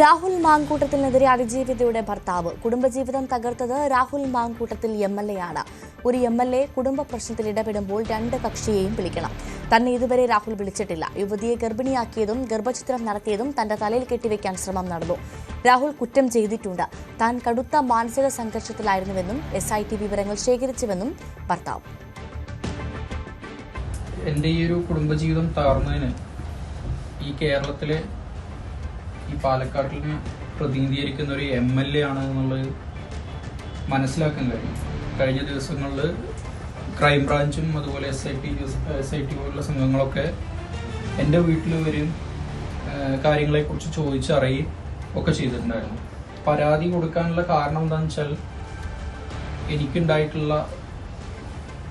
രാഹുൽ മാങ്കൂട്ടത്തിനെതിരെ അതിജീവിതയുടെ ഭർത്താവ്. കുടുംബജീവിതം തകർത്തത് Rahul Mamkootathil M L A ആണ്. ഒരു എം എൽ എ കുടുംബ പ്രശ്നത്തിൽ ഇടപെടുമ്പോൾ രണ്ട് കക്ഷിയെയും വിളിക്കണം തന്നെ ഇതുവരെ രാഹുൽ വിളിച്ചിട്ടില്ല. യുവതിയെ ഗർഭിണിയാക്കിയതും ഗർഭചിത്രം നടത്തിയതും തന്റെ തലയിൽ കെട്ടിവെക്കാൻ ശ്രമം നടന്നു. രാഹുൽ കുറ്റം ചെയ്തിട്ടുണ്ട്. താൻ കടുത്ത മാനസിക സംഘർഷത്തിലായിരുന്നുവെന്നും എസ് ഐ ടി വിവരങ്ങൾ ശേഖരിച്ചുവെന്നും ഭർത്താവ്. എന്റെ ഈ ഒരു കുടുംബജീവിതം തകർന്നതിന് ഈ കേരളത്തിലെ ഈ പാലക്കാട്ടിനെ പ്രതിനിധീകരിക്കുന്ന ഒരു എം എൽ എ ആണ് എന്നുള്ളത് മനസ്സിലാക്കാൻ കഴിയും. കഴിഞ്ഞ ദിവസങ്ങളിൽ ക്രൈം ബ്രാഞ്ചും അതുപോലെ S I T S I T പോലുള്ള സംഘങ്ങളൊക്കെ എന്റെ വീട്ടിൽ വരും കാര്യങ്ങളെക്കുറിച്ച് ചോദിച്ചറിയും ഒക്കെ ചെയ്തിട്ടുണ്ടായിരുന്നു. പരാതി കൊടുക്കാനുള്ള കാരണം എന്താണെന്ന് വെച്ചാൽ എനിക്കുണ്ടായിട്ടുള്ള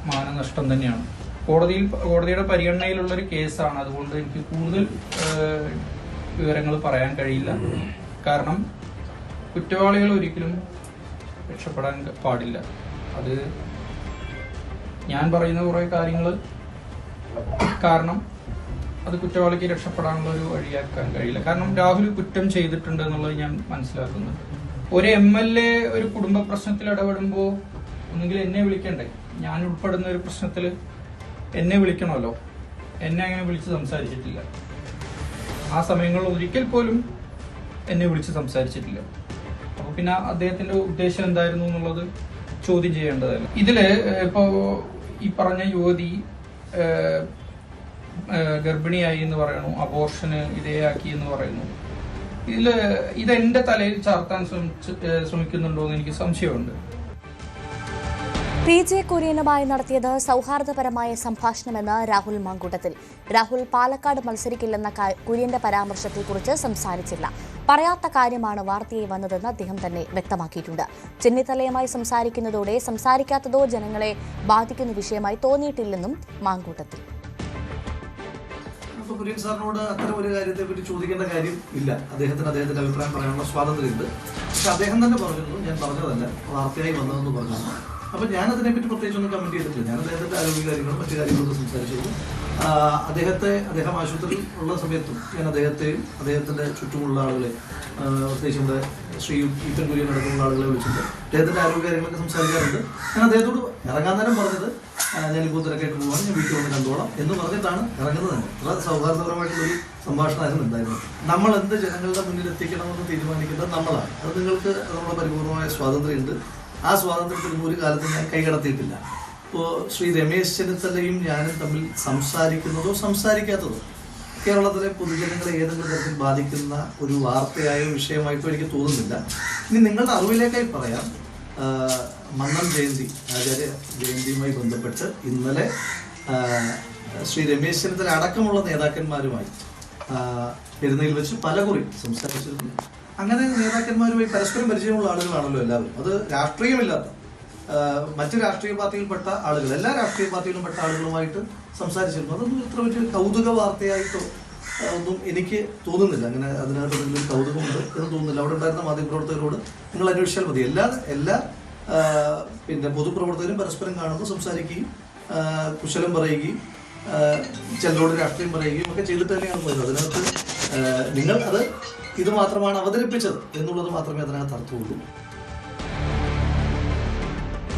മാനനഷ്ടം തന്നെയാണ്. കോടതിയിൽ കോടതിയുടെ പരിഗണനയിലുള്ള ഒരു കേസാണ്. അതുകൊണ്ട് എനിക്ക് കൂടുതൽ വിവരങ്ങൾ പറയാൻ കഴിയില്ല. കാരണം കുറ്റവാളികൾ ഒരിക്കലും രക്ഷപ്പെടാൻ പാടില്ല. അത് ഞാൻ പറയുന്ന കുറേ കാര്യങ്ങൾ കാരണം അത് കുറ്റവാളിക്ക് രക്ഷപ്പെടാനുള്ള ഒരു വഴിയാക്കാൻ കഴിയില്ല. കാരണം രാഹുൽ കുറ്റം ചെയ്തിട്ടുണ്ട് എന്നുള്ളത് ഞാൻ മനസ്സിലാക്കുന്നു. ഒരു എം എൽ എ ഒരു കുടുംബ പ്രശ്നത്തിൽ ഇടപെടുമ്പോൾ ഒന്നുകിൽ എന്നെ വിളിക്കണ്ടേ? ഞാൻ ഉൾപ്പെടുന്ന ഒരു പ്രശ്നത്തിൽ എന്നെ വിളിക്കണമല്ലോ. എന്നെ അങ്ങനെ വിളിച്ച് സംസാരിച്ചിട്ടില്ല. ആ സമയങ്ങളിൽ ഒരിക്കൽ പോലും എന്നെ വിളിച്ച് സംസാരിച്ചിട്ടില്ല. അപ്പോൾ പിന്നെ അദ്ദേഹത്തിന്റെ ഉദ്ദേശം എന്തായിരുന്നു എന്നുള്ളത് ചോദ്യം ചെയ്യേണ്ടതല്ല. ഇതിൽ ഇപ്പോൾ ഈ പറഞ്ഞ യുവതി ഗർഭിണിയായി എന്ന് പറയുന്നു അബോർഷന് ഇതേയാക്കി എന്ന് പറയുന്നു. ഇതിൽ ഇതെന്റെ തലയിൽ ചാർത്താൻ ശ്രമിക്കുന്നുണ്ടോ എന്ന് എനിക്ക് സംശയമുണ്ട്. പി ജെ കുര്യനുമായി നടത്തിയത് സൗഹാർദ്ദപരമായ സംഭാഷണമെന്ന് രാഹുൽ മാങ്കൂട്ടത്തിൽ. രാഹുൽ പാലക്കാട് മത്സരിക്കില്ലെന്ന കുര്യന്റെ പരാമർശത്തെക്കുറിച്ച് സംസാരിച്ചില്ല. പറയാത്ത കാര്യമാണ് വാർത്തയായി വന്നതെന്ന് അദ്ദേഹം തന്നെ വ്യക്തമാക്കിയിട്ടുണ്ട്. ചെന്നിത്തലയുമായി സംസാരിക്കുന്നതോടെ സംസാരിക്കാത്തതോ ജനങ്ങളെ ബാധിക്കുന്ന വിഷയമായി തോന്നിയിട്ടില്ലെന്നും മാങ്കൂട്ടത്തിൽ. കുര്യൻ സാറിനോട് അത്തരം ഒരു കാര്യത്തെ പറ്റി ചോദിക്കേണ്ട കാര്യം ഇല്ല. അദ്ദേഹത്തിന് അദ്ദേഹത്തിന്റെ അഭിപ്രായം പറയാനുള്ള സ്വാതന്ത്ര്യമുണ്ട്. പക്ഷെ അദ്ദേഹം തന്നെ പറഞ്ഞിരുന്നു ഞാൻ പറഞ്ഞതല്ല വാർത്തയായി വന്നതെന്ന് പറഞ്ഞു അപ്പൊ ഞാൻ അതിനെപ്പറ്റി പ്രത്യേകിച്ച് ഒന്നും കമന്റ് ചെയ്തിട്ടില്ല. ഞാൻ അദ്ദേഹത്തിന്റെ ആരോഗ്യ കാര്യങ്ങളും മറ്റു കാര്യങ്ങളൊക്കെ സംസാരിച്ചിരുന്നു അദ്ദേഹത്തെ അദ്ദേഹം ആശുപത്രിയിൽ ഉള്ള സമയത്തും ഞാൻ അദ്ദേഹത്തെയും അദ്ദേഹത്തിന്റെ ചുറ്റുമുള്ള ആളുകളെ പ്രത്യേകിച്ച് നമ്മുടെ ശ്രീ ഈപ്പൻ കുര്യൻ അടക്കമുള്ള ആളുകളെ വിളിച്ചിട്ടുണ്ട് അദ്ദേഹത്തിന്റെ ആരോഗ്യ കാര്യങ്ങളൊക്കെ സംസാരിക്കാറുണ്ട്. ഞാൻ അദ്ദേഹത്തോട് ഇറങ്ങാൻ നേരം പറഞ്ഞത് ഞാൻ തിരക്കായിട്ട് പോകാൻ ഞാൻ വീട്ടിൽ വന്ന് കണ്ടോളാം എന്ന് പറഞ്ഞിട്ടാണ് ഇറങ്ങുന്നത്. തന്നെ സൗഹാർദ്ദപരമായിട്ടുള്ള ഒരു സംഭാഷണമായിരുന്നു ഉണ്ടായിരുന്നത് നമ്മൾ എന്ത് ജനങ്ങളുടെ മുന്നിൽ എത്തിക്കണമെന്ന് തീരുമാനിക്കുന്നത് നമ്മളാണ്. അത് നിങ്ങൾക്ക് നമ്മുടെ പരിപൂർണമായ സ്വാതന്ത്ര്യമുണ്ട്. ആ സ്വാതന്ത്ര്യത്തിന് ഒരു കാലത്തും ഞാൻ കൈകടത്തിയിട്ടില്ല. ഇപ്പോൾ ശ്രീ രമേശ് ചെന്നിത്തലയും ഞാനും തമ്മിൽ സംസാരിക്കുന്നതോ സംസാരിക്കാത്തതോ? കേരളത്തിലെ പൊതുജനങ്ങളെ ഏതെങ്കിലും തരത്തിൽ ബാധിക്കുന്ന ഒരു വാർത്തയായോ വിഷയമായിട്ടോ എനിക്ക് തോന്നുന്നില്ല. ഇനി നിങ്ങളുടെ അറിവിലേക്കായി പറയാം. മന്നം ജയന്തി ആചാര്യ ജയന്തിയുമായി ബന്ധപ്പെട്ട് ഇന്നലെ ശ്രീ രമേശ് ചെന്നിത്തല അടക്കമുള്ള നേതാക്കന്മാരുമായി പെരുന്നയിൽ വെച്ച് പലകുറി സംസാരിച്ചിരുന്നു. അങ്ങനെ നേതാക്കന്മാരുമായി പരസ്പരം പരിചയമുള്ള ആളുകളാണല്ലോ എല്ലാവരും. അത് രാഷ്ട്രീയമില്ലാത്ത മറ്റു രാഷ്ട്രീയ പാർട്ടിയിൽപ്പെട്ട ആളുകൾ എല്ലാ രാഷ്ട്രീയ പാർട്ടിയിലും പെട്ട ആളുകളുമായിട്ട് സംസാരിച്ചിരുന്നു. അതൊന്നും ഇത്ര വലിയ കൗതുക വാർത്തയായിട്ടോ ഒന്നും എനിക്ക് തോന്നുന്നില്ല. അങ്ങനെ അതിനകത്ത് എന്തെങ്കിലും കൗതുകമുണ്ട് എന്ന് തോന്നുന്നില്ല. അവിടെ ഉണ്ടായിരുന്ന മാധ്യമപ്രവർത്തകരോട് നിങ്ങൾ അന്വേഷിച്ചാൽ മതി. എല്ലാ എല്ലാ പിന്നെ പൊതുപ്രവർത്തകരും പരസ്പരം കാണുന്നു സംസാരിക്കുകയും കുശലം പറയുകയും ചിലരോട് രാഷ്ട്രീയം പറയുകയും ഒക്കെ ചെയ്തിട്ട് തന്നെയാണ് പോയത്. അതിനകത്ത് നിങ്ങൾ അത് ഇത് മാത്രമാണ് അവതരിപ്പിച്ചത് എന്നുള്ളത് മാത്രമേ അതിനകത്ത് അർത്ഥമുള്ളൂ.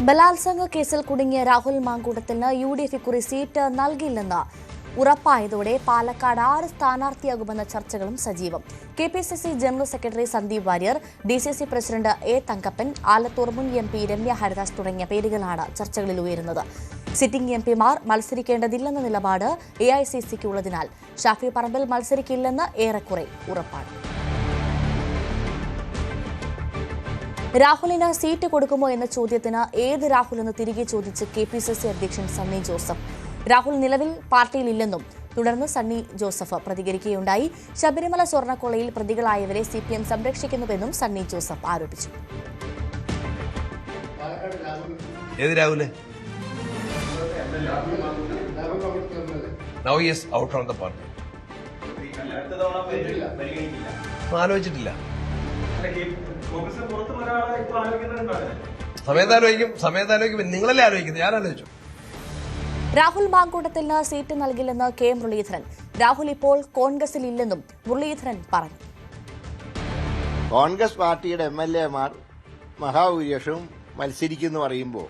ബലാത്സംഗ കേസിൽ കുടുങ്ങിയ രാഹുൽ മാങ്കൂട്ടത്തിന് യു ഡി എഫ് ഇക്കുറി സീറ്റ് നൽകില്ലെന്ന് ഉറപ്പായതോടെ പാലക്കാട് ആറ് സ്ഥാനാർത്ഥിയാകുമെന്ന ചർച്ചകളും സജീവം. K P C C general secretary Sandeep Warrier D C C president A Thankappan Alathur മുൻ എം പി രമ്യ ഹരിദാസ് തുടങ്ങിയ പേരുകളാണ് ചർച്ചകളിൽ ഉയരുന്നത്. സിറ്റിംഗ് എം പിമാർ മത്സരിക്കേണ്ടതില്ലെന്ന നിലപാട് എ ഐ സി സിക്ക് ഉള്ളതിനാൽ ഷാഫി പറമ്പിൽ മത്സരിക്കില്ലെന്ന് ഏറെക്കുറെ ഉറപ്പാണ്. രാഹുലിന് സീറ്റ് കൊടുക്കുമോ എന്ന ചോദ്യത്തിന് ഏത് രാഹുൽ എന്ന് തിരികെ ചോദിച്ച് കെ പി സി സി അധ്യക്ഷൻ സണ്ണി ജോസഫ്. രാഹുൽ നിലവിൽ പാർട്ടിയിലില്ലെന്നും തുടർന്ന് സണ്ണി ജോസഫ് പ്രതികരിക്കുകയുണ്ടായി. ശബരിമല സ്വർണക്കൊളയിൽ പ്രതികളായവരെ സി പി എം സംരക്ഷിക്കുന്നുവെന്നും സണ്ണി ജോസഫ് ആരോപിച്ചു. ഏത് Rahul? Now yes out on the party ആലോചിച്ചിട്ടില്ല. നിങ്ങളല്ലേ ആലോചിക്കുന്നത്? ഞാൻ ആലോചിച്ചു. രാഹുൽ മാങ്കൂട്ടത്തിന് സീറ്റ് നൽകില്ലെന്ന് കെ മുരളീധരൻ. രാഹുൽ ഇപ്പോൾ കോൺഗ്രസിൽ ഇല്ലെന്നും മുരളീധരൻ പറഞ്ഞു. കോൺഗ്രസ് പാർട്ടിയുടെ എം എൽ എമാർ മഹാഭൂരിപക്ഷവും മത്സരിക്കുന്നു പറയുമ്പോൾ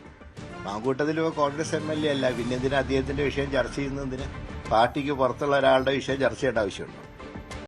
ബാങ്കൂട്ടത്തിലോ കോൺഗ്രസ് എം എൽ എ അല്ല. പിന്നെ എന്തിനാ അദ്ദേഹത്തിന്റെ വിഷയം ചർച്ച ചെയ്യുന്നതിന് പാർട്ടിക്ക് പുറത്തുള്ള ഒരാളുടെ വിഷയം ചർച്ച ചെയ്യേണ്ട ആവശ്യമുണ്ടോ?